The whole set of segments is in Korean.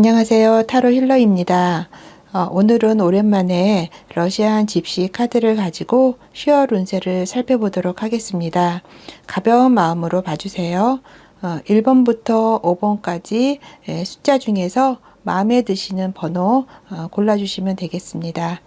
안녕하세요. 타로 힐러입니다. 어, 오늘은 오랜만에 러시안 집시 카드를 가지고 슈얼 운세를 살펴보도록 하겠습니다. 가벼운 마음으로 봐주세요. 어, 1번부터 5번까지 숫자 중에서 마음에 드시는 번호 어, 골라주시면 되겠습니다.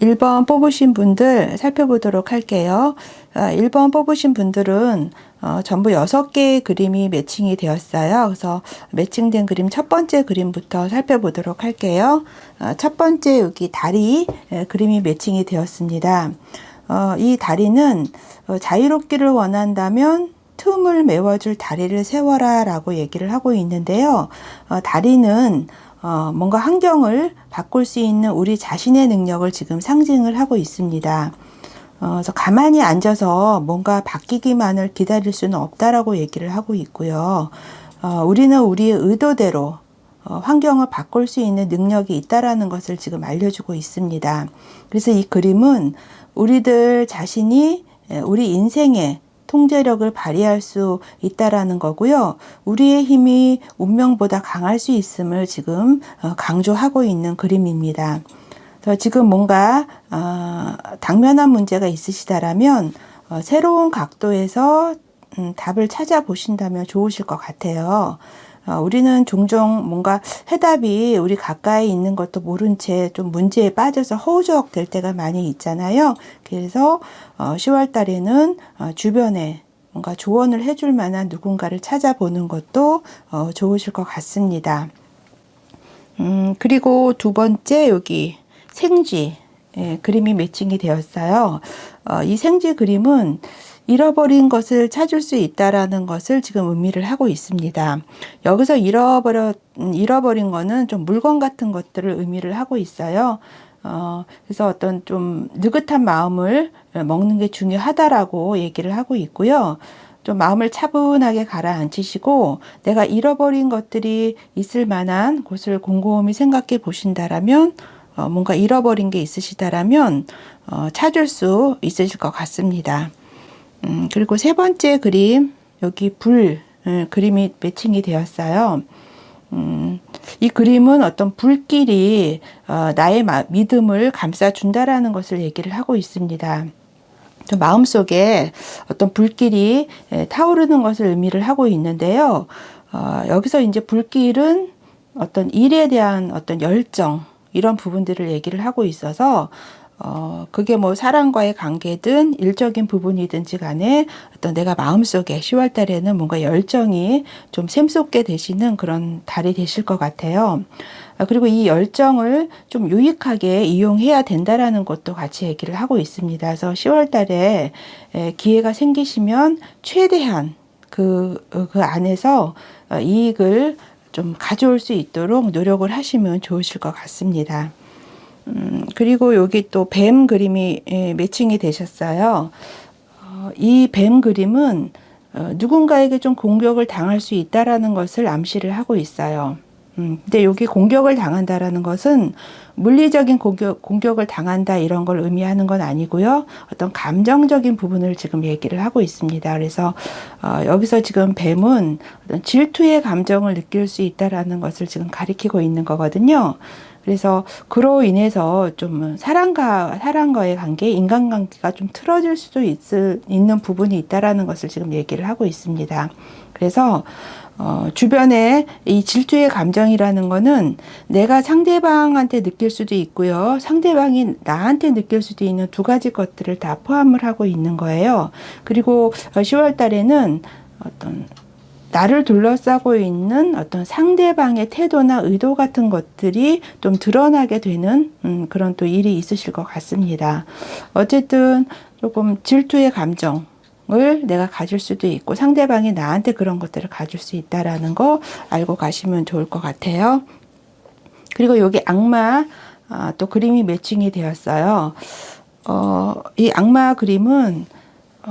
1번 뽑으신 분들 살펴보도록 할게요. 1번 아, 뽑으신 분들은 어, 전부 6개의 그림이 매칭이 되었어요. 그래서 매칭된 그림 첫 번째 그림부터 살펴보도록 할게요. 어, 첫 번째 여기 다리 에, 그림이 매칭이 되었습니다. 어, 이 다리는 어, 자유롭기를 원한다면 틈을 메워줄 다리를 세워라 라고 얘기를 하고 있는데요. 어, 다리는 어, 뭔가 환경을 바꿀 수 있는 우리 자신의 능력을 지금 상징을 하고 있습니다. 어, 그래서 가만히 앉아서 뭔가 바뀌기만을 기다릴 수는 없다라고 얘기를 하고 있고요. 어, 우리는 우리의 의도대로 어, 환경을 바꿀 수 있는 능력이 있다라는 것을 지금 알려주고 있습니다. 그래서 이 그림은 우리들 자신이 우리 인생에 통제력을 발휘할 수 있다라는 거고요. 우리의 힘이 운명보다 강할 수 있음을 지금 어, 강조하고 있는 그림입니다. 지금 뭔가 어, 당면한 문제가 있으시다라면 어, 새로운 각도에서 음, 답을 찾아보신다면 좋으실 것 같아요. 어, 우리는 종종 뭔가 해답이 우리 가까이 있는 것도 모른 채 좀 문제에 빠져서 허우적 될 때가 많이 있잖아요. 그래서 어, 10월 달에는 어, 주변에 뭔가 조언을 해줄 만한 누군가를 찾아보는 것도 어, 좋으실 것 같습니다. 음, 그리고 두 번째 여기 생쥐 예, 그림이 매칭이 되었어요. 어, 이 생쥐 그림은 잃어버린 것을 찾을 수 있다라는 것을 지금 의미를 하고 있습니다. 여기서 잃어버려, 음, 잃어버린 거는 좀 물건 같은 것들을 의미를 하고 있어요. 어, 그래서 어떤 좀 느긋한 마음을 먹는 게 중요하다라고 얘기를 하고 있고요. 좀 마음을 차분하게 가라앉히시고 내가 잃어버린 것들이 있을 만한 곳을 곰곰이 생각해 보신다라면 어, 뭔가 잃어버린 게 있으시다라면 어, 찾을 수 있으실 것 같습니다. 음, 그리고 세 번째 그림 여기 불 음, 그림이 매칭이 되었어요. 음, 이 그림은 어떤 불길이 어, 나의 마, 믿음을 감싸준다라는 것을 얘기를 하고 있습니다. 좀 마음속에 어떤 불길이 에, 타오르는 것을 의미를 하고 있는데요. 어, 여기서 이제 불길은 어떤 일에 대한 어떤 열정 이런 부분들을 얘기를 하고 있어서 어, 그게 뭐 사람과의 관계든 일적인 부분이든지 간에 어떤 내가 마음속에 10월 달에는 뭔가 열정이 좀 샘솟게 되시는 그런 달이 되실 것 같아요. 아, 그리고 이 열정을 좀 유익하게 이용해야 된다라는 것도 같이 얘기를 하고 있습니다. 그래서 10월 달에 기회가 생기시면 최대한 그, 그 안에서 어, 이익을 좀 가져올 수 있도록 노력을 하시면 좋으실 것 같습니다. 음, 그리고 여기 또 뱀 그림이 예, 매칭이 되셨어요. 어, 이뱀 그림은 어, 누군가에게 좀 공격을 당할 수 있다라는 것을 암시를 하고 있어요. 음, 근데 여기 공격을 당한다라는 것은 물리적인 공격, 공격을 당한다 이런 걸 의미하는 건 아니고요. 어떤 감정적인 부분을 지금 얘기를 하고 있습니다. 그래서 어, 여기서 지금 뱀은 어떤 질투의 감정을 느낄 수 있다라는 것을 지금 가리키고 있는 거거든요. 그래서 그로 인해서 좀 사람과 사람과의 관계, 인간관계가 좀 틀어질 수도 있을, 있는 부분이 있다라는 것을 지금 얘기를 하고 있습니다. 그래서 어, 주변에 이 질투의 감정이라는 거는 내가 상대방한테 느낄 수도 있고요. 상대방이 나한테 느낄 수도 있는 두 가지 것들을 다 포함을 하고 있는 거예요. 그리고 10월 달에는 어떤 나를 둘러싸고 있는 어떤 상대방의 태도나 의도 같은 것들이 좀 드러나게 되는 음, 그런 또 일이 있으실 것 같습니다. 어쨌든 조금 질투의 감정, 을 내가 가질 수도 있고 상대방이 나한테 그런 것들을 가질 수 있다라는 거 알고 가시면 좋을 것 같아요. 그리고 여기 악마 아, 또 그림이 매칭이 되었어요. 어, 이 악마 그림은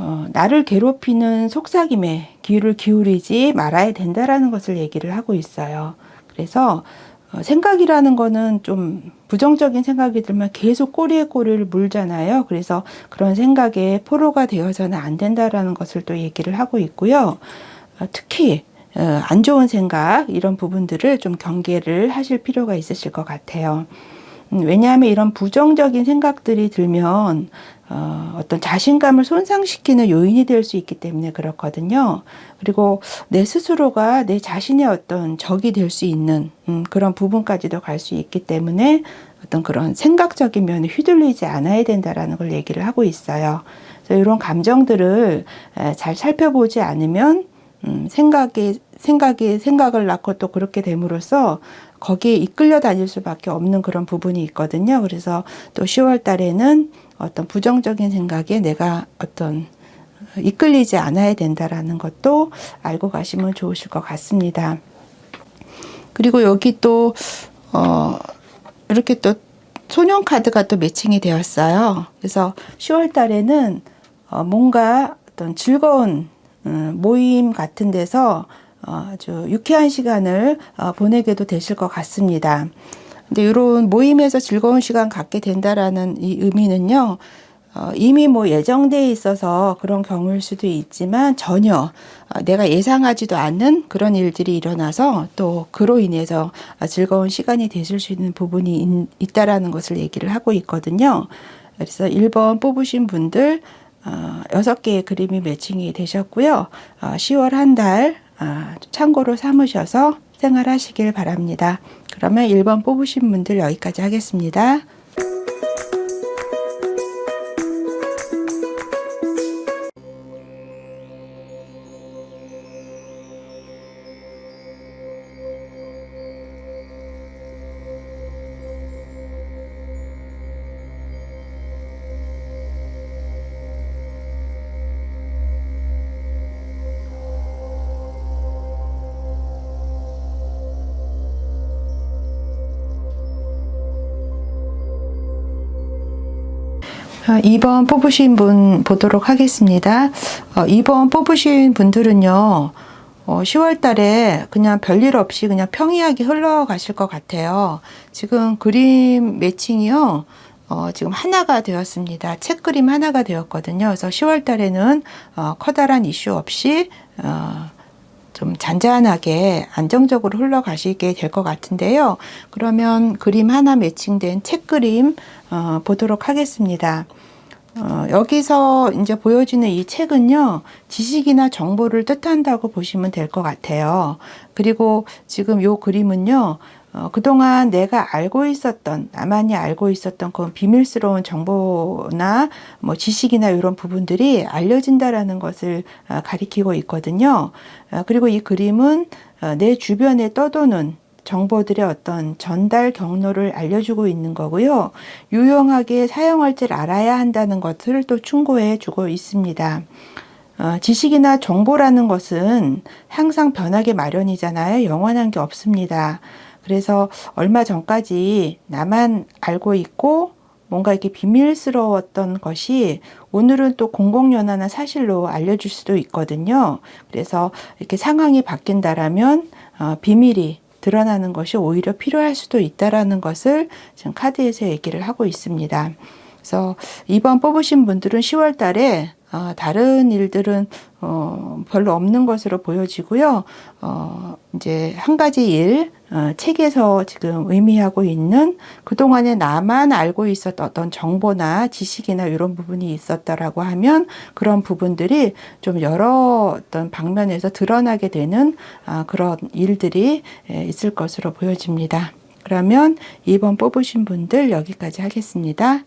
어, 나를 괴롭히는 속삭임에 귀를 기울이지 말아야 된다라는 것을 얘기를 하고 있어요. 그래서 어, 생각이라는 거는 좀 부정적인 생각이 들면 계속 꼬리에 꼬리를 물잖아요. 그래서 그런 생각에 포로가 되어서는 안 된다라는 것을 또 얘기를 하고 있고요. 어, 특히 어, 안 좋은 생각 이런 부분들을 좀 경계를 하실 필요가 있으실 것 같아요. 음, 왜냐하면 이런 부정적인 생각들이 들면 어, 어떤 자신감을 손상시키는 요인이 될 수 있기 때문에 그렇거든요. 그리고 내 스스로가 내 자신의 어떤 적이 될 수 있는 음, 그런 부분까지도 갈 수 있기 때문에 어떤 그런 생각적인 면에 휘둘리지 않아야 된다라는 걸 얘기를 하고 있어요. 그래서 이런 감정들을 에, 잘 살펴보지 않으면 음, 생각이 생각이 생각을 낳고 또 그렇게 됨으로써 거기에 이끌려 다닐 수밖에 없는 그런 부분이 있거든요. 그래서 또 10월 달에는 어떤 부정적인 생각에 내가 어떤 이끌리지 않아야 된다라는 것도 알고 가시면 좋으실 것 같습니다. 그리고 여기 또, 어, 이렇게 또 소년 카드가 또 매칭이 되었어요. 그래서 10월 달에는 어, 뭔가 어떤 즐거운 음, 모임 같은 데서 어, 아주 유쾌한 시간을 어, 보내게도 되실 것 같습니다. 근데 이런 모임에서 즐거운 시간 갖게 된다라는 이 의미는요. 어, 이미 뭐 예정돼 있어서 그런 경우일 수도 있지만 전혀 어, 내가 예상하지도 않는 그런 일들이 일어나서 또 그로 인해서 어, 즐거운 시간이 되실 수 있는 부분이 있, 다라는 것을 얘기를 하고 있거든요. 그래서 1번 뽑으신 분들 어, 6개의 그림이 매칭이 되셨고요. 어, 10월 한달 어, 참고로 삼으셔서 생활하시길 바랍니다. 그러면 1번 뽑으신 분들 여기까지 하겠습니다. 아, 2번 뽑으신 분 보도록 하겠습니다. 어, 2번 뽑으신 분들은요, 어, 10월 달에 그냥 별일 없이 그냥 평이하게 흘러가실 것 같아요. 지금 그림 매칭이요, 어, 지금 하나가 되었습니다. 책 그림 하나가 되었거든요. 그래서 10월 달에는 어, 커다란 이슈 없이 어, 좀 잔잔하게 안정적으로 흘러가시게 될 것 같은데요. 그러면 그림 하나 매칭된 책 그림 어, 보도록 하겠습니다. 어, 여기서 이제 보여지는 이 책은요, 지식이나 정보를 뜻한다고 보시면 될 것 같아요. 그리고 지금 요 그림은요, 어, 그동안 내가 알고 있었던, 나만이 알고 있었던 그 비밀스러운 정보나 뭐 지식이나 이런 부분들이 알려진다라는 것을 어, 가리키고 있거든요. 어, 그리고 이 그림은 어, 내 주변에 떠도는 정보들의 어떤 전달 경로를 알려주고 있는 거고요. 유용하게 사용할 줄 알아야 한다는 것을 또 충고해 주고 있습니다. 어, 지식이나 정보라는 것은 항상 변하게 마련이잖아요. 영원한 게 없습니다. 그래서 얼마 전까지 나만 알고 있고 뭔가 이렇게 비밀스러웠던 것이 오늘은 또 공공연한한 사실로 알려줄 수도 있거든요. 그래서 이렇게 상황이 바뀐다라면 어, 비밀이 드러나는 것이 오히려 필요할 수도 있다라는 것을 지금 카드에서 얘기를 하고 있습니다. 그래서 이번 뽑으신 분들은 10월 달에 어, 다른 일들은 어, 별로 없는 것으로 보여지고요. 어, 이제 한 가지 일, 어, 책에서 지금 의미하고 있는 그동안에 나만 알고 있었던 어떤 정보나 지식이나 이런 부분이 있었다라고 하면 그런 부분들이 좀 여러 어떤 방면에서 드러나게 되는 아, 그런 일들이 예, 있을 것으로 보여집니다. 그러면 2번 뽑으신 분들 여기까지 하겠습니다.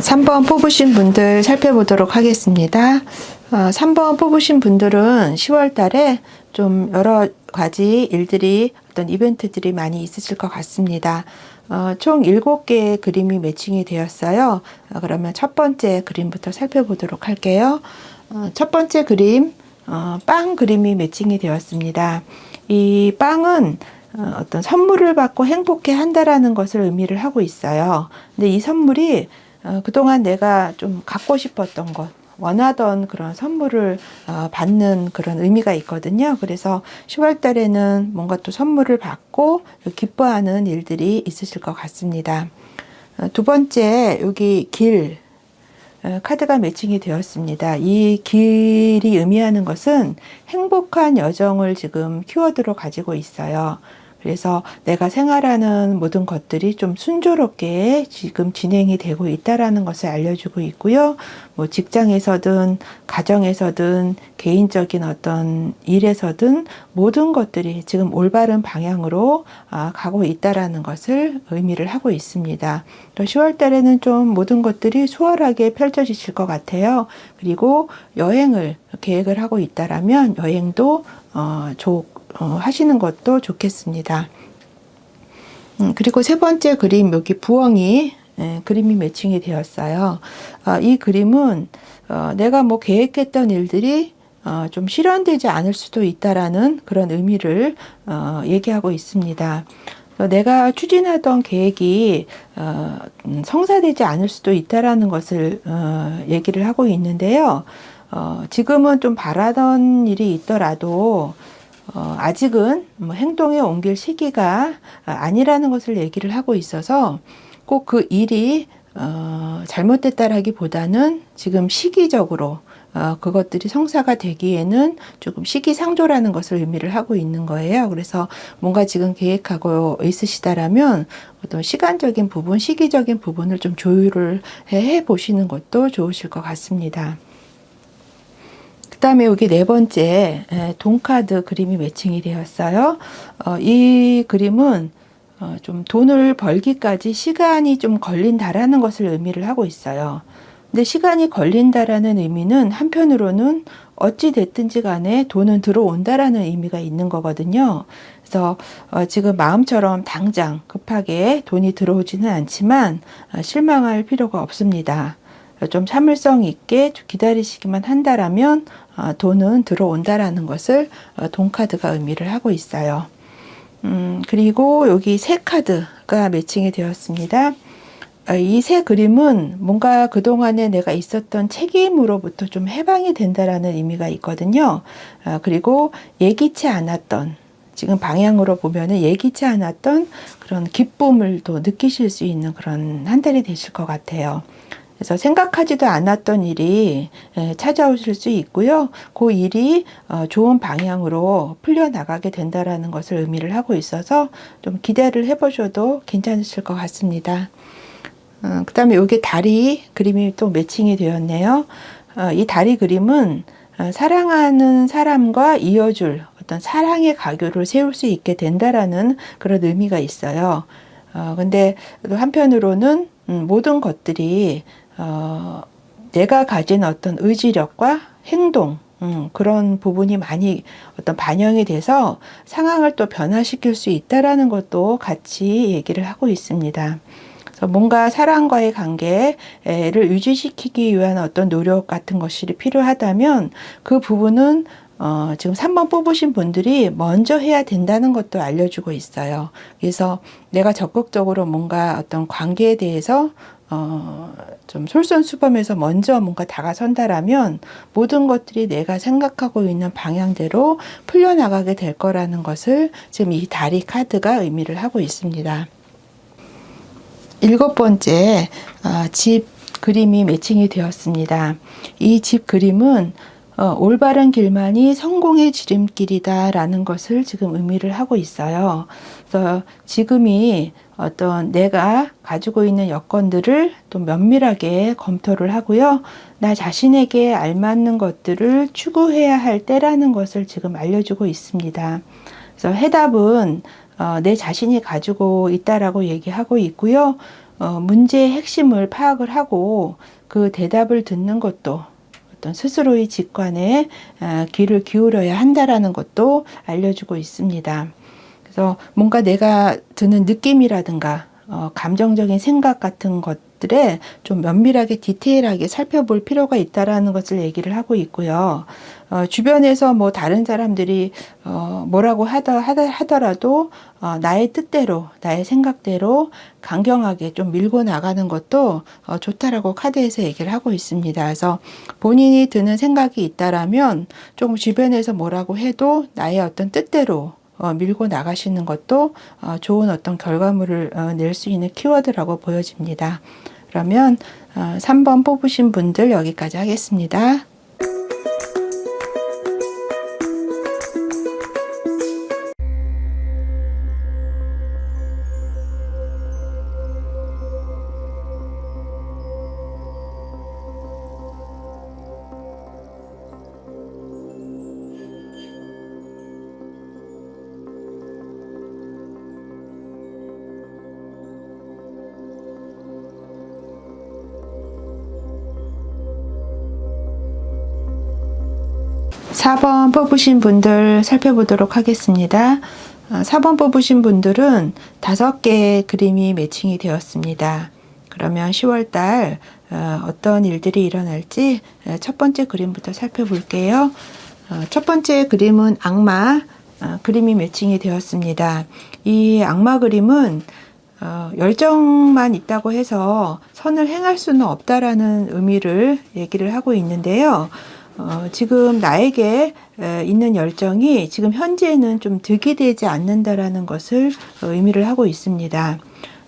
3번 뽑으신 분들 살펴보도록 하겠습니다. 어, 3번 뽑으신 분들은 10월 달에 좀 여러 가지 일들이 어떤 이벤트들이 많이 있으실 것 같습니다. 어, 총 7개의 그림이 매칭이 되었어요. 어, 그러면 첫 번째 그림부터 살펴보도록 할게요. 어, 첫 번째 그림, 어, 빵 그림이 매칭이 되었습니다. 이 빵은 어, 어떤 선물을 받고 행복해 한다라는 것을 의미를 하고 있어요. 근데 이 선물이 어, 그동안 내가 좀 갖고 싶었던 것, 원하던 그런 선물을 어, 받는 그런 의미가 있거든요. 그래서 10월 달에는 뭔가 또 선물을 받고 기뻐하는 일들이 있으실 것 같습니다. 어, 두 번째, 여기 길. 어, 카드가 매칭이 되었습니다. 이 길이 의미하는 것은 행복한 여정을 지금 키워드로 가지고 있어요. 그래서 내가 생활하는 모든 것들이 좀 순조롭게 지금 진행이 되고 있다라는 것을 알려주고 있고요. 뭐 직장에서든 가정에서든 개인적인 어떤 일에서든 모든 것들이 지금 올바른 방향으로 아, 가고 있다라는 것을 의미를 하고 있습니다. 10월 달에는 좀 모든 것들이 수월하게 펼쳐지실 것 같아요. 그리고 여행을 계획을 하고 있다라면 여행도 어, 좋, 어, 하시는 것도 좋겠습니다. 음, 그리고 세 번째 그림 여기 부엉이 예, 그림이 매칭이 되었어요. 어, 이 그림은 어, 내가 뭐 계획했던 일들이 어, 좀 실현되지 않을 수도 있다라는 그런 의미를 어, 얘기하고 있습니다. 어, 내가 추진하던 계획이 어, 음, 성사되지 않을 수도 있다라는 것을 어, 얘기를 하고 있는데요. 어, 지금은 좀 바라던 일이 있더라도 어, 아직은 뭐 행동에 옮길 시기가 아니라는 것을 얘기를 하고 있어서 꼭 그 일이 어, 잘못됐다라기보다는 지금 시기적으로 어, 그것들이 성사가 되기에는 조금 시기상조라는 것을 의미를 하고 있는 거예요. 그래서 뭔가 지금 계획하고 있으시다라면 어떤 시간적인 부분, 시기적인 부분을 좀 조율을 해 보시는 것도 좋으실 것 같습니다. 그 다음에 여기 네 번째 돈카드 그림이 매칭이 되었어요. 어, 이 그림은 어, 좀 돈을 벌기까지 시간이 좀 걸린다라는 것을 의미를 하고 있어요. 근데 시간이 걸린다라는 의미는 한편으로는 어찌 됐든지 간에 돈은 들어온다라는 의미가 있는 거거든요. 그래서 어, 지금 마음처럼 당장 급하게 돈이 들어오지는 않지만 어, 실망할 필요가 없습니다. 좀 참을성 있게 기다리시기만 한다라면 어, 돈은 들어온다라는 것을 어, 돈카드가 의미를 하고 있어요. 음, 그리고 여기 새 카드가 매칭이 되었습니다. 어, 이새 그림은 뭔가 그동안에 내가 있었던 책임으로부터 좀 해방이 된다라는 의미가 있거든요. 그리고 예기치 않았던 지금 방향으로 보면은 예기치 않았던 그런 기쁨을 또 느끼실 수 있는 그런 한 달이 되실 것 같아요. 그래서 생각하지도 않았던 일이 예, 찾아오실 수 있고요. 그 일이 어, 좋은 방향으로 풀려나가게 된다라는 것을 의미를 하고 있어서 좀 기대를 해보셔도 괜찮으실 것 같습니다. 어, 그 다음에 여기 다리 그림이 또 매칭이 되었네요. 어, 이 다리 그림은 사랑하는 사람과 이어줄 어떤 사랑의 가교를 세울 수 있게 된다라는 그런 의미가 있어요. 어, 근데 한편으로는 음, 모든 것들이 어, 내가 가진 어떤 의지력과 행동, 음, 그런 부분이 많이 어떤 반영이 돼서 상황을 또 변화시킬 수 있다라는 것도 같이 얘기를 하고 있습니다. 그래서 뭔가 사람과의 관계를 유지시키기 위한 어떤 노력 같은 것이 필요하다면 그 부분은 어, 지금 3번 뽑으신 분들이 먼저 해야 된다는 것도 알려주고 있어요. 그래서 내가 적극적으로 뭔가 어떤 관계에 대해서 어, 좀 솔선수범해서 먼저 뭔가 다가선다라면 모든 것들이 내가 생각하고 있는 방향대로 풀려나가게 될 거라는 것을 지금 이 다리 카드가 의미를 하고 있습니다. 일곱 번째, 어, 집 그림이 매칭이 되었습니다. 이 집 그림은 어, 올바른 길만이 성공의 지름길이다라는 것을 지금 의미를 하고 있어요. 그래서 지금이 어떤 내가 가지고 있는 여건들을 또 면밀하게 검토를 하고요. 나 자신에게 알맞는 것들을 추구해야 할 때라는 것을 지금 알려주고 있습니다. 그래서 해답은 어, 내 자신이 가지고 있다라고 얘기하고 있고요. 어, 문제의 핵심을 파악을 하고 그 대답을 듣는 것도 어떤 스스로의 직관에 어, 귀를 기울여야 한다라는 것도 알려주고 있습니다. 그래서 뭔가 내가 드는 느낌이라든가 어, 감정적인 생각 같은 것들에 좀 면밀하게 디테일하게 살펴볼 필요가 있다라는 것을 얘기를 하고 있고요. 어, 주변에서 뭐 다른 사람들이 어, 뭐라고 하더, 하더, 하더 라도 어, 나의 뜻대로 나의 생각대로 강경하게 좀 밀고 나가는 것도 어, 좋다라고 카드에서 얘기를 하고 있습니다. 그래서 본인이 드는 생각이 있다라면 조금 주변에서 뭐라고 해도 나의 어떤 뜻대로 어, 밀고 나가시는 것도 어, 좋은 어떤 결과물을 어, 낼수 있는 키워드라고 보여집니다. 그러면 어, 3번 뽑으신 분들 여기까지 하겠습니다. 뽑으신 분들 살펴보도록 하겠습니다. 어, 4번 뽑으신 분들은 다섯 개의 그림이 매칭이 되었습니다. 그러면 10월달 어, 어떤 일들이 일어날지 어, 첫 번째 그림부터 살펴볼게요. 어, 첫 번째 그림은 악마 어, 그림이 매칭이 되었습니다. 이 악마 그림은 어, 열정만 있다고 해서 선을 행할 수는 없다라는 의미를 얘기를 하고 있는데요. 어, 지금 나에게 에, 있는 열정이 지금 현재는 좀 득이 되지 않는다라는 것을 어, 의미를 하고 있습니다.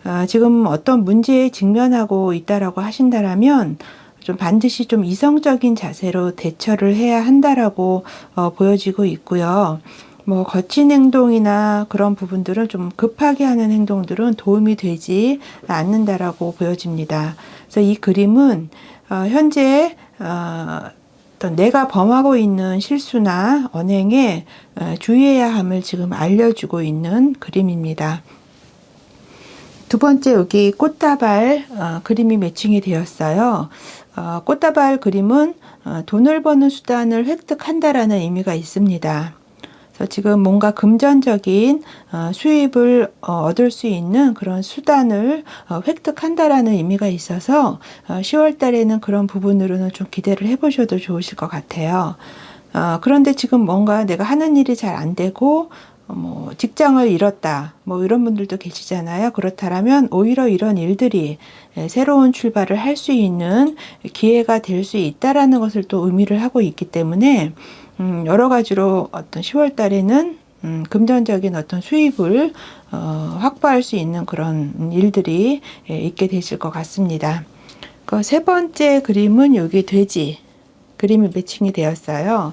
어, 지금 어떤 문제에 직면하고 있다라고 하신다라면 좀 반드시 좀 이성적인 자세로 대처를 해야 한다라고 어, 보여지고 있고요. 뭐 거친 행동이나 그런 부분들은 좀 급하게 하는 행동들은 도움이 되지 않는다라고 보여집니다. 그래서 이 그림은 어, 현재 어, 어떤 내가 범하고 있는 실수나 언행에 어, 주의해야 함을 지금 알려주고 있는 그림입니다. 두 번째 여기 꽃다발 어, 그림이 매칭이 되었어요. 어, 꽃다발 그림은 어, 돈을 버는 수단을 획득한다라는 의미가 있습니다. 지금 뭔가 금전적인 어, 수입을 어, 얻을 수 있는 그런 수단을 어, 획득한다라는 의미가 있어서 10월 달에는 그런 부분으로는 좀 기대를 해보셔도 좋으실 것 같아요. 그런데 지금 뭔가 내가 하는 일이 잘 안 되고 뭐 직장을 잃었다 뭐 이런 분들도 계시잖아요 그렇다면 오히려 이런 일들이 새로운 출발을 할 수 있는 기회가 될 수 있다라는 것을 또 의미를 하고 있기 때문에 음, 여러 가지로 어떤 10월 달에는 음, 금전적인 어떤 수입을 어, 확보할 수 있는 그런 일들이 예, 있게 되실 것 같습니다. 그 세 번째 그림은 여기 돼지 그림이 매칭이 되었어요.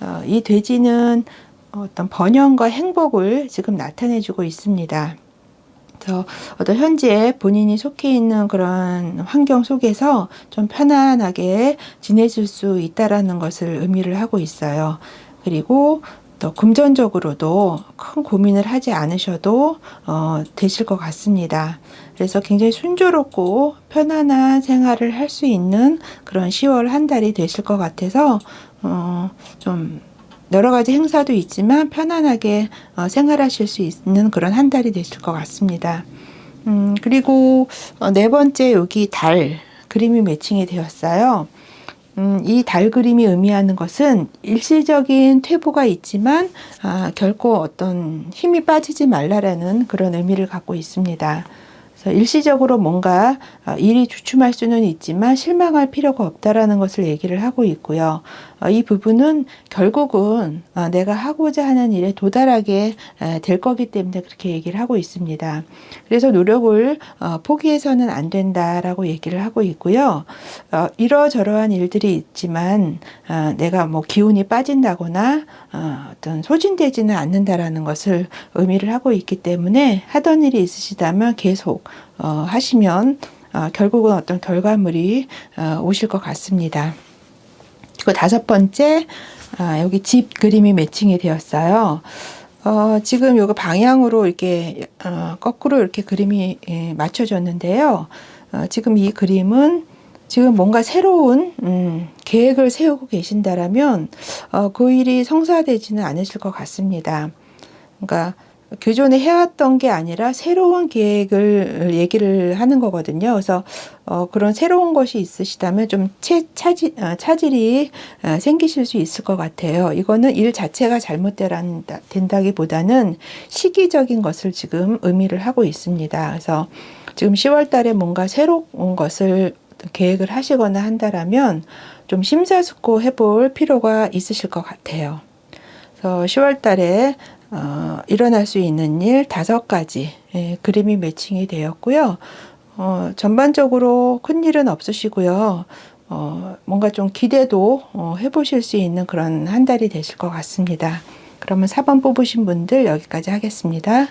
어, 이 돼지는 어떤 번영과 행복을 지금 나타내주고 있습니다. 그래서 어떤 현재 본인이 속해 있는 그런 환경 속에서 좀 편안하게 지내실 수 있다라는 것을 의미를 하고 있어요. 그리고 또 금전적으로도 큰 고민을 하지 않으셔도 어, 되실 것 같습니다. 그래서 굉장히 순조롭고 편안한 생활을 할 수 있는 그런 10월 한 달이 되실 것 같아서 어, 좀 여러 가지 행사도 있지만 편안하게 어, 생활하실 수 있는 그런 한 달이 되실 것 같습니다. 음, 그리고 어, 네 번째 여기 달 그림이 매칭이 되었어요. 음, 이 달 그림이 의미하는 것은 일시적인 퇴보가 있지만 아, 결코 어떤 힘이 빠지지 말라라는 그런 의미를 갖고 있습니다. 일시적으로 뭔가 아, 일이 주춤할 수는 있지만 실망할 필요가 없다라는 것을 얘기를 하고 있고요. 어, 이 부분은 결국은 어, 내가 하고자 하는 일에 도달하게 될 거기 때문에 그렇게 얘기를 하고 있습니다. 그래서 노력을 어, 포기해서는 안 된다라고 얘기를 하고 있고요. 이러저러한 일들이 있지만 내가 뭐 기운이 빠진다거나 어떤 소진되지는 않는다라는 것을 의미를 하고 있기 때문에 하던 일이 있으시다면 계속 하시면 결국은 어떤 결과물이 오실 것 같습니다. 그리고 다섯 번째, 아, 여기 집 그림이 매칭이 되었어요. 어, 지금 요거 방향으로 이렇게 어, 거꾸로 이렇게 그림이 예, 맞춰졌는데요. 어, 지금 이 그림은 지금 뭔가 새로운 음, 계획을 세우고 계신다라면 어, 그 일이 성사되지는 않으실 것 같습니다. 그러니까 교전에 해왔던 게 아니라 새로운 계획을 얘기를 하는 거거든요. 그래서 어, 그런 새로운 것이 있으시다면 좀 채, 차질, 어, 차질이 어, 생기실 수 있을 것 같아요. 이거는 일 자체가 잘못된다기보다는 시기적인 것을 지금 의미를 하고 있습니다. 그래서 지금 10월 달에 뭔가 새로운 것을 계획을 하시거나 한다라면 좀 심사숙고 해 볼 필요가 있으실 것 같아요. 그래서 10월 달에 어, 일어날 수 있는 일 다섯 가지 예, 그림이 매칭이 되었고요. 어, 전반적으로 큰 일은 없으시고요. 어, 뭔가 좀 기대도 어, 해보실 수 있는 그런 한 달이 되실 것 같습니다. 그러면 4번 뽑으신 분들 여기까지 하겠습니다.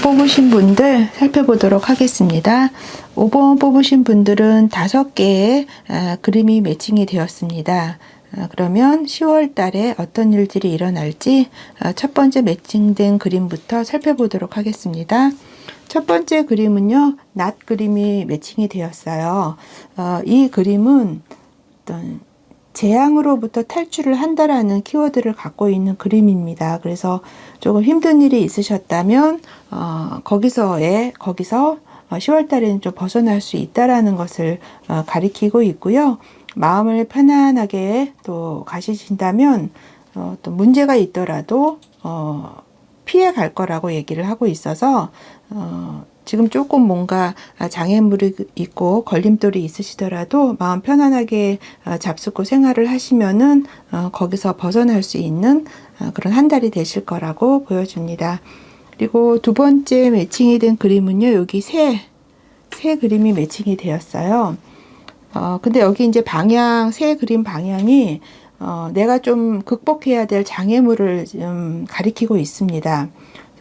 5번 뽑으신 분들 살펴보도록 하겠습니다. 5번 뽑으신 분들은 5개의 아, 그림이 매칭이 되었습니다. 아, 그러면 10월 달에 어떤 일들이 일어날지 아, 첫 번째 매칭된 그림부터 살펴보도록 하겠습니다. 첫 번째 그림은요, 낮 그림이 매칭이 되었어요. 어, 이 그림은 어떤 재앙으로부터 탈출을 한다라는 키워드를 갖고 있는 그림입니다. 그래서 조금 힘든 일이 있으셨다면 어, 거기서의 거기서 10월 어, 달에는 좀 벗어날 수 있다라는 것을 어, 가리키고 있고요. 마음을 편안하게 또 가시신다면 어, 또 문제가 있더라도 어, 피해 갈 거라고 얘기를 하고 있어서 어, 지금 조금 뭔가 장애물이 있고 걸림돌이 있으시더라도 마음 편안하게 어, 잡수고 생활을 하시면은 어, 거기서 벗어날 수 있는 어, 그런 한 달이 되실 거라고 보여줍니다. 그리고 두 번째 매칭이 된 그림은요, 여기 새, 새 그림이 매칭이 되었어요. 어, 근데 여기 이제 방향, 새 그림 방향이 어, 내가 좀 극복해야 될 장애물을 좀 가리키고 있습니다.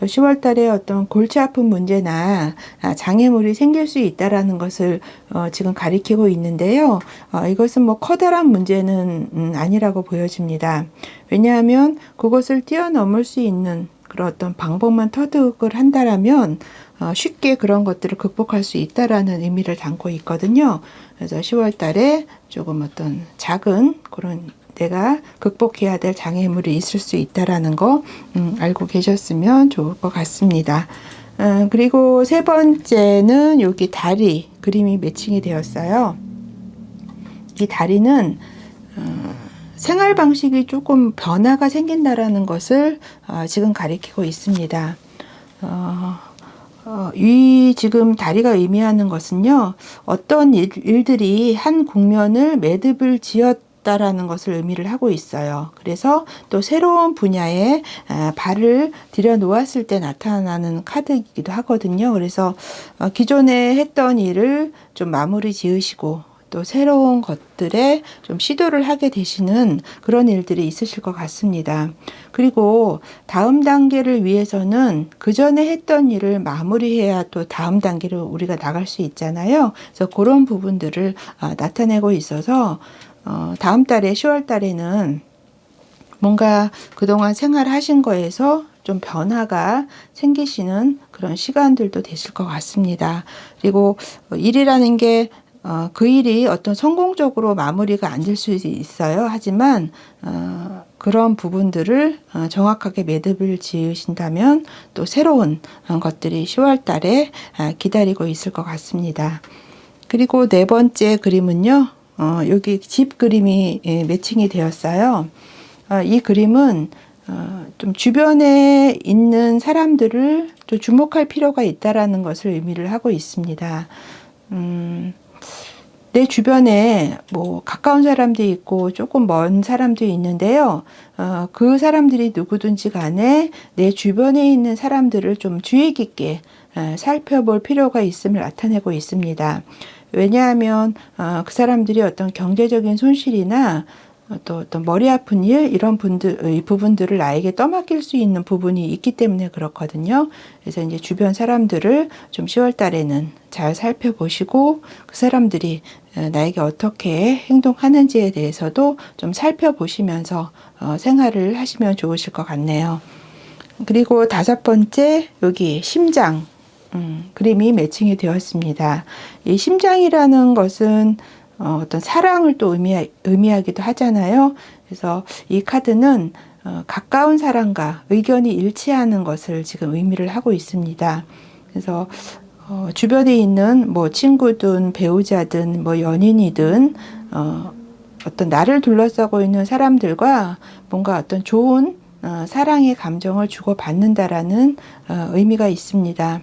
10월 달에 어떤 골치 아픈 문제나 아, 장애물이 생길 수 있다라는 것을 어, 지금 가리키고 있는데요. 어, 이것은 뭐 커다란 문제는 음, 아니라고 보여집니다. 왜냐하면 그것을 뛰어넘을 수 있는 그런 어떤 방법만 터득을 한다라면 어, 쉽게 그런 것들을 극복할 수 있다라는 의미를 담고 있거든요. 그래서 10월 달에 조금 어떤 작은 그런 내가 극복해야 될 장애물이 있을 수 있다라는 거 음, 알고 계셨으면 좋을 것 같습니다. 음, 그리고 세 번째는 여기 다리 그림이 매칭이 되었어요. 이 다리는 어, 생활 방식이 조금 변화가 생긴다라는 것을 어, 지금 가리키고 있습니다. 어, 어, 이 지금 다리가 의미하는 것은요, 어떤 일, 일들이 한 국면을 매듭을 지었 있다라는 것을 의미를 하고 있어요. 그래서 또 새로운 분야에 아, 발을 들여 놓았을 때 나타나는 카드이기도 하거든요. 그래서 어, 기존에 했던 일을 좀 마무리 지으시고 또 새로운 것들에 좀 시도를 하게 되시는 그런 일들이 있으실 것 같습니다. 그리고 다음 단계를 위해서는 그 전에 했던 일을 마무리해야 또 다음 단계로 우리가 나갈 수 있잖아요. 그래서 그런 부분들을 아, 나타내고 있어서 어, 다음 달에 10월 달에는 뭔가 그동안 생활하신 거에서 좀 변화가 생기시는 그런 시간들도 되실 것 같습니다. 그리고 어, 일이라는 게 어, 그 일이 어떤 성공적으로 마무리가 안 될 수 있어요. 하지만 어, 그런 부분들을 어, 정확하게 매듭을 지으신다면 또 새로운 어, 것들이 10월 달에 아, 기다리고 있을 것 같습니다. 그리고 네 번째 그림은요. 어, 여기 집 그림이 예, 매칭이 되었어요. 어, 이 그림은 어, 좀 주변에 있는 사람들을 또 주목할 필요가 있다라는 것을 의미를 하고 있습니다. 음, 내 주변에 뭐 가까운 사람도 있고 조금 먼 사람도 있는데요. 어, 그 사람들이 누구든지 간에 내 주변에 있는 사람들을 좀 주의 깊게 어, 살펴볼 필요가 있음을 나타내고 있습니다. 왜냐하면 어, 그 사람들이 어떤 경제적인 손실이나 어, 또 어떤 머리 아픈 일 이런 분들 이 부분들을 나에게 떠맡길 수 있는 부분이 있기 때문에 그렇거든요. 그래서 이제 주변 사람들을 좀 10월 달에는 잘 살펴보시고 그 사람들이 어, 나에게 어떻게 행동하는지에 대해서도 좀 살펴보시면서 어, 생활을 하시면 좋으실 것 같네요. 그리고 다섯 번째 여기 심장 음, 그림이 매칭이 되었습니다. 이 심장이라는 것은 어, 어떤 사랑을 또 의미하, 의미하기도 하잖아요. 그래서 이 카드는 어, 가까운 사람과 의견이 일치하는 것을 지금 의미를 하고 있습니다. 그래서 어, 주변에 있는 뭐 친구든 배우자든 뭐 연인이든 어, 어떤 나를 둘러싸고 있는 사람들과 뭔가 어떤 좋은 어, 사랑의 감정을 주고받는다라는 어, 의미가 있습니다.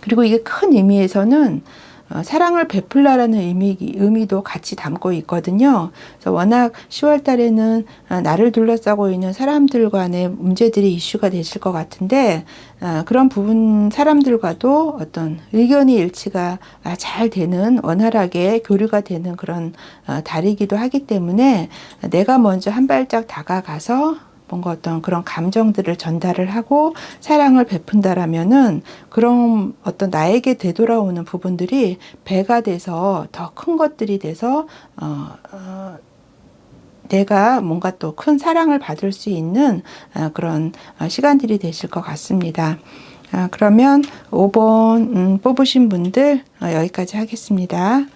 그리고 이게 큰 의미에서는 어, 사랑을 베풀라라는 의미, 의미도 같이 담고 있거든요. 그래서 워낙 10월 달에는 어, 나를 둘러싸고 있는 사람들 간의 문제들이 이슈가 되실 것 같은데, 어, 그런 부분 사람들과도 어떤 의견이 일치가 아, 잘 되는, 원활하게 교류가 되는 그런 어, 달이기도 하기 때문에 내가 먼저 한 발짝 다가가서 뭔가 어떤 그런 감정들을 전달을 하고 사랑을 베푼다라면은 그런 어떤 나에게 되돌아오는 부분들이 배가 돼서 더 큰 것들이 돼서 어, 어, 내가 뭔가 또 큰 사랑을 받을 수 있는 어, 그런 어, 시간들이 되실 것 같습니다. 아, 그러면 5번 음, 뽑으신 분들 어, 여기까지 하겠습니다.